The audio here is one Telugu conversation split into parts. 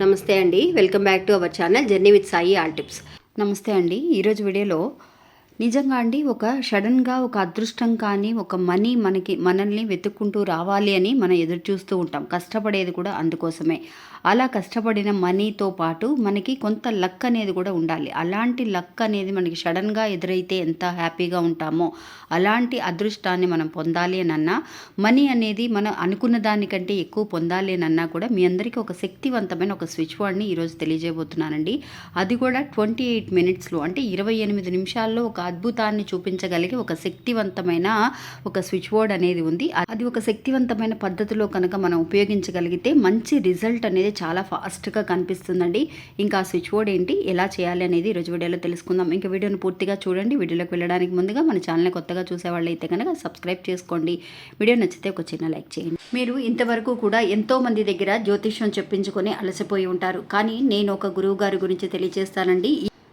నమస్తే అండి. Welcome back to our channel journey with Sai all tips. నమస్తే అండి. ఈరోజు వీడియోలో నిజంగా అండి ఒక సడన్గా ఒక అదృష్టం కానీ ఒక మనీ మనకి మనల్ని వెతుక్కుంటూ రావాలి అని మనం ఎదురు చూస్తూ ఉంటాం. కష్టపడేది కూడా అందుకోసమే. అలా కష్టపడిన మనీతో పాటు మనకి కొంత లక్ అనేది కూడా ఉండాలి. అలాంటి లక్ అనేది మనకి సడన్గా ఎదురైతే ఎంత హ్యాపీగా ఉంటామో అలాంటి అదృష్టాన్ని మనం పొందాలి అని అన్నా మనీ అనేది మనం అనుకున్న దానికంటే ఎక్కువ పొందాలి అని అన్నా కూడా మీ అందరికీ ఒక శక్తివంతమైన ఒక స్విచ్ బోర్డ్ని ఈరోజు తెలియజేయబోతున్నానండి. అది కూడా ట్వంటీ ఎయిట్ మినిట్స్లో అంటే ఇరవై ఎనిమిది నిమిషాల్లో ఒక అద్భుతాన్ని చూపించగలిగే ఒక శక్తివంతమైన ఒక స్విచ్ బోర్డ్ అనేది ఉంది. అది ఒక శక్తివంతమైన పద్ధతిలో కనుక మనం ఉపయోగించగలిగితే మంచి రిజల్ట్ అనేది చాలా ఫాస్ట్గా కనిపిస్తుందండి. ఇంకా స్విచ్ బోర్డ్ ఏంటి? ఎలా చేయాలి అనేది ఈరోజు వీడియోలో తెలుసుకుందాం. ఇంకా వీడియోని పూర్తిగా చూడండి. వీడియోలోకి వెళ్ళడానికి ముందుగా మన ఛానల్ని కొత్తగా చూసేవాళ్ళు అయితే కనుక సబ్స్క్రైబ్ చేసుకోండి. వీడియో నచ్చితే ఒక చిన్న లైక్ చేయండి. మీరు ఇంతవరకు కూడా ఎంతో మంది దగ్గర జ్యోతిష్యం చెప్పించుకొని అలసిపోయి ఉంటారు. కానీ నేను ఒక గురువు గారి గురించి తెలియజేస్తానండి.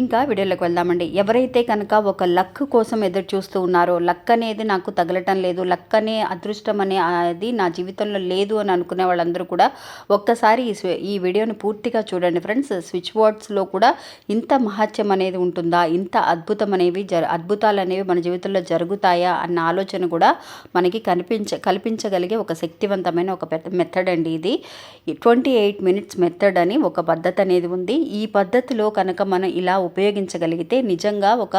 ఇంకా వీడియోలోకి వెళ్దామండి. ఎవరైతే కనుక ఒక లక్ కోసం ఎదురు చూస్తూ ఉన్నారో లక్ అనేది నాకు తగలటం లేదు లక్ అనే అదృష్టం అనే అది నా జీవితంలో లేదు అని అనుకునే వాళ్ళందరూ కూడా ఒక్కసారి ఈ ఈ వీడియోని పూర్తిగా చూడండి ఫ్రెండ్స్. స్విచ్ బోర్డ్స్లో కూడా ఇంత మహత్యం అనేది ఉంటుందా? ఇంత అద్భుతం అనేవి జరు అద్భుతాలు అనేవి మన జీవితంలో జరుగుతాయా? అన్న ఆలోచన కూడా మనకి కనిపించ కల్పించగలిగే ఒక శక్తివంతమైన ఒక పెద్ద మెథడ్ అండి ఇది. ట్వంటీ ఎయిట్ మినిట్స్ మెథడ్ అని ఒక పద్ధతి అనేది ఉంది. ఈ పద్ధతిలో కనుక మనం ఇలా ఉపయోగించగలిగితే నిజంగా ఒక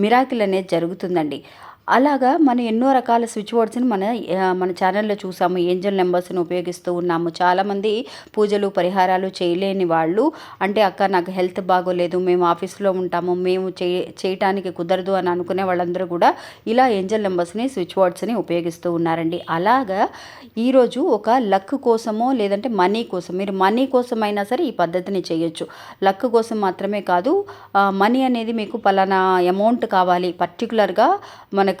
మిరాకిల్ అనేది జరుగుతుందండి. అలాగా మనం ఎన్నో రకాల స్విచ్ బోర్డ్స్ని మన మన ఛానల్లో చూసాము. ఏంజల్ నెంబర్స్ని ఉపయోగిస్తూ ఉన్నాము. చాలామంది పూజలు పరిహారాలు చేయలేని వాళ్ళు. అంటే అక్క నాకు హెల్త్ బాగోలేదు. మేము ఆఫీస్లో ఉంటాము. మేము చే చేయటానికి కుదరదు అని అనుకునే వాళ్ళందరూ కూడా ఇలా ఏంజల్ నెంబర్స్ని స్విచ్ బోర్డ్స్ని ఉపయోగిస్తూ ఉన్నారండి. అలాగా ఈరోజు ఒక లక్ కోసమో లేదంటే మనీ కోసం మీరు మనీ కోసమైనా సరే ఈ పద్ధతిని చేయొచ్చు. లక్ కోసం మాత్రమే కాదు మనీ అనేది మీకు పలానా అమౌంట్ కావాలి. పర్టికులర్గా మనకు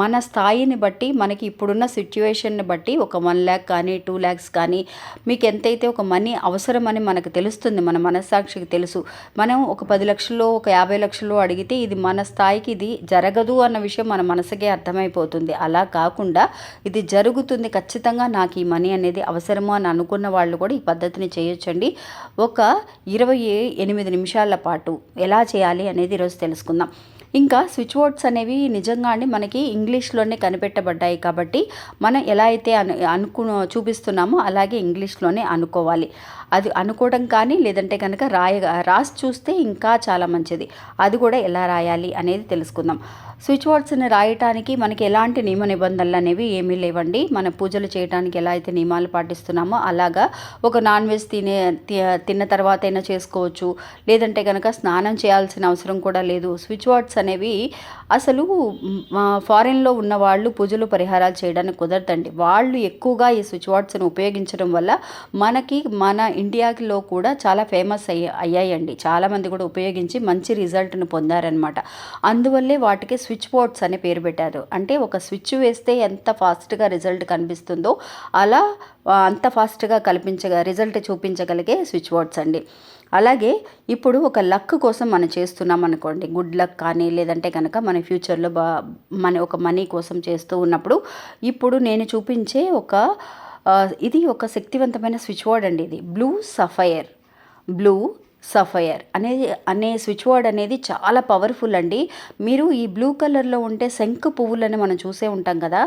మన స్థాయిని బట్టి మనకి ఇప్పుడున్న సిచ్యువేషన్ని బట్టి ఒక వన్ ల్యాక్ కానీ టూ ల్యాక్స్ కానీ మీకు ఎంతైతే ఒక మనీ అవసరమని మనకు తెలుస్తుంది మన మనస్సాక్షికి తెలుసు. మనం ఒక పది లక్షల్లో ఒక యాభై లక్షల్లో అడిగితే ఇది మన స్థాయికి ఇది జరగదు అన్న విషయం మన మనసుకే అర్థమైపోతుంది. అలా కాకుండా ఇది జరుగుతుంది ఖచ్చితంగా నాకు ఈ మనీ అనేది అవసరము అని అనుకున్న వాళ్ళు కూడా ఈ పద్ధతిని చేయొచ్చండి. ఒక ఇరవై ఎనిమిది నిమిషాల పాటు ఎలా చేయాలి అనేది ఈరోజు తెలుసుకుందాం. ఇంకా స్విచ్ బోర్డ్స్ అనేవి నిజంగా అండి మనకి ఇంగ్లీష్లోనే కనిపెట్టబడ్డాయి కాబట్టి మనం ఎలా అయితే అను అనుకు చూపిస్తున్నామో అలాగే ఇంగ్లీష్లోనే అనుకోవాలి. అది అనుకోవడం కానీ లేదంటే కనుక రాయ రాసి చూస్తే ఇంకా చాలా మంచిది. అది కూడా ఎలా రాయాలి అనేది తెలుసుకుందాం. స్విచ్ బోర్డ్స్ని రాయటానికి మనకి ఎలాంటి నియమ నిబంధనలు అనేవి ఏమీ లేవండి. మన పూజలు చేయడానికి ఎలా అయితే నియమాలు పాటిస్తున్నామో అలాగా ఒక నాన్ వెజ్ తినే తి- తిన్న తర్వాత అయినా చేసుకోవచ్చు. లేదంటే కనుక స్నానం చేయాల్సిన అవసరం కూడా లేదు. స్విచ్ బోర్డ్స్ అనేవి అసలు ఫారెన్లో ఉన్న వాళ్ళు పూజలు పరిహారాలు చేయడానికి కుదరదండి. వాళ్ళు ఎక్కువగా ఈ స్విచ్ బోర్డ్స్ని ఉపయోగించడం వల్ల మనకి మన ఇండియాలో కూడా చాలా ఫేమస్ అయ్యా అయ్యాయండి. చాలామంది కూడా ఉపయోగించి మంచి రిజల్ట్ను పొందారనమాట అందువల్లే వాటికి స్విచ్ బోర్డ్స్ అనే పేరు పెట్టారు. అంటే ఒక స్విచ్ వేస్తే ఎంత ఫాస్ట్గా రిజల్ట్ కనిపిస్తుందో అలా అంత ఫాస్ట్గా కల్పించగ రిజల్ట్ చూపించగలిగే స్విచ్ బోర్డ్స్ అండి. అలాగే ఇప్పుడు ఒక లక్ కోసం మనం చేస్తున్నాం అనుకోండి. గుడ్ లక్ కానీ లేదంటే కనుక మన ఫ్యూచర్లో బా మన ఒక మనీ కోసం చేస్తూ ఉన్నప్పుడు ఇప్పుడు నేను చూపించే ఒక ఇది ఒక శక్తివంతమైన స్విచ్ బోర్డ్ అండి ఇది. Blue sapphire. బ్లూ సఫయర్ అనే అనే స్విచ్ బోర్డ్ అనేది చాలా పవర్ఫుల్ అండి. మీరు ఈ బ్లూ కలర్లో ఉంటే శంఖ పువ్వులని మనం చూసే ఉంటాం కదా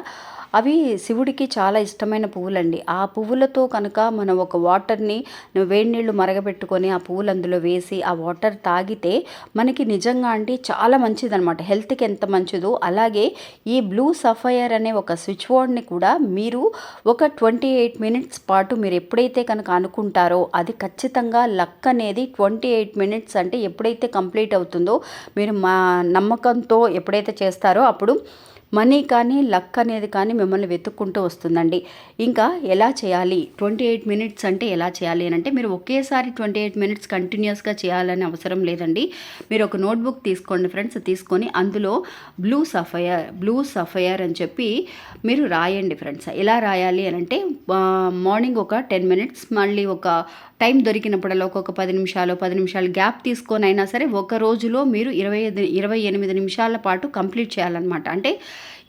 అవి శివుడికి చాలా ఇష్టమైన పువ్వులండి. ఆ పువ్వులతో కనుక మనం ఒక వాటర్ని వేడి నీళ్ళు మరగబెట్టుకొని ఆ పువ్వులు అందులో వేసి ఆ వాటర్ తాగితే మనకి నిజంగా అంటే చాలా మంచిదనమాట హెల్త్కి ఎంత మంచిదో. అలాగే ఈ బ్లూ సఫైర్ అనే ఒక స్విచ్ బోర్డ్ని కూడా మీరు ఒక ట్వంటీ ఎయిట్ మినిట్స్ పాటు మీరు ఎప్పుడైతే కనుక అనుకుంటారో అది ఖచ్చితంగా లక్ అనేది ట్వంటీ ట్వంటీ ఎయిట్ మినిట్స్ అంటే ఎప్పుడైతే కంప్లీట్ అవుతుందో మీరు మా నమ్మకంతో ఎప్పుడైతే చేస్తారో అప్పుడు మనీ కానీ లక్ అనేది కానీ మిమ్మల్ని వెతుక్కుంటూ వస్తుందండి. ఇంకా ఎలా చేయాలి? ట్వంటీ ఎయిట్ మినిట్స్ అంటే ఎలా చేయాలి అని అంటే మీరు ఒకేసారి ట్వంటీ ఎయిట్ మినిట్స్ కంటిన్యూస్గా చేయాలని అవసరం లేదండి. మీరు ఒక నోట్బుక్ తీసుకోండి ఫ్రెండ్స్ తీసుకొని అందులో బ్లూ సఫయర్ బ్లూ సఫయర్ అని చెప్పి మీరు రాయండి ఫ్రెండ్స్. ఎలా రాయాలి అని అంటే మార్నింగ్ ఒక టెన్ మినిట్స్ మళ్ళీ ఒక టైం దొరికినప్పుడల్లా ఒక్కొక్క పది నిమిషాలు పది నిమిషాలు గ్యాప్ తీసుకొని అయినా సరే ఒక రోజులో మీరు ఇరవై ఇరవై ఎనిమిది నిమిషాల పాటు కంప్లీట్ చేయాలన్నమాట. అంటే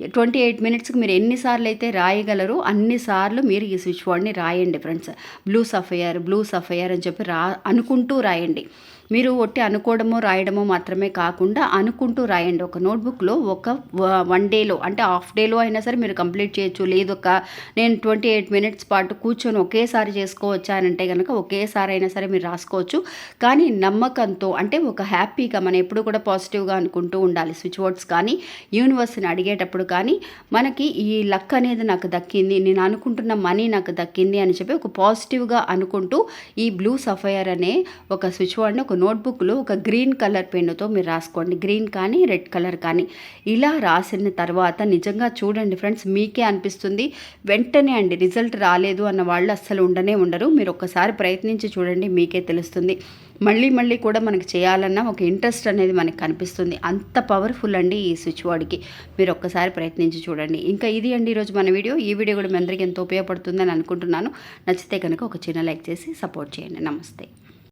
ట్వంటీ ఎయిట్ మినిట్స్కి మీరు ఎన్నిసార్లు అయితే రాయగలరో అన్నిసార్లు మీరు ఈ స్విచ్ బోర్డ్ని రాయండి friends. Blue sapphire blue sapphire అని చెప్పి రా అనుకుంటూ రాయండి. మీరు ఒట్టి అనుకోవడమో రాయడమో మాత్రమే కాకుండా అనుకుంటూ రాయండి. ఒక నోట్బుక్లో ఒక వ- వన్ డేలో అంటే హాఫ్ డేలో అయినా సరే మీరు కంప్లీట్ చేయొచ్చు. లేదు ఒక నేను ట్వంటీ ఎయిట్ మినిట్స్ పాటు కూర్చొని ఒకేసారి చేసుకోవచ్చా అని అంటే కనుక ఒకే అయినా సరే మీరు రాసుకోవచ్చు. కానీ నమ్మకంతో అంటే ఒక హ్యాపీగా మనం ఎప్పుడు కూడా పాజిటివ్గా అనుకుంటూ ఉండాలి. స్విచ్ వర్డ్స్ కానీ యూనివర్స్ని అడిగేటప్పుడు కానీ మనకి ఈ లక్ అనేది నాకు దక్కింది నేను అనుకుంటున్న మనీ నాకు దక్కింది అని చెప్పి ఒక పాజిటివ్గా అనుకుంటూ ఈ బ్లూ సఫయర్ అనే ఒక స్విచ్ వర్డ్ని ఒక నోట్బుక్లో ఒక గ్రీన్ కలర్ పెన్నుతో మీరు రాసుకోండి. గ్రీన్ కానీ రెడ్ కలర్ కానీ. ఇలా రాసిన తర్వాత నిజంగా చూడండి ఫ్రెండ్స్ మీకే అనిపిస్తుంది. వెంటనే అండి రిజల్ట్ రాలేదు అన్న వాళ్ళు అస్సలు ఉండనే ఉండరు. మీరు ఒక్కసారి ప్రయత్నించి చూడండి మీకే తెలుస్తుంది. మళ్ళీ మళ్ళీ కూడా మనకి చేయాలన్న ఒక ఇంట్రెస్ట్ అనేది మనకు కనిపిస్తుంది. అంత పవర్ఫుల్ అండి ఈ స్విచ్ బోర్డ్కి. మీరు ఒక్కసారి ప్రయత్నించి చూడండి. ఇంకా ఇది అండి ఈరోజు మన వీడియో. ఈ వీడియో కూడా మీ అందరికీ ఎంతో ఉపయోగపడుతుందని అనుకుంటున్నాను. నచ్చితే కనుక ఒక చిన్న లైక్ చేసి సపోర్ట్ చేయండి. నమస్తే.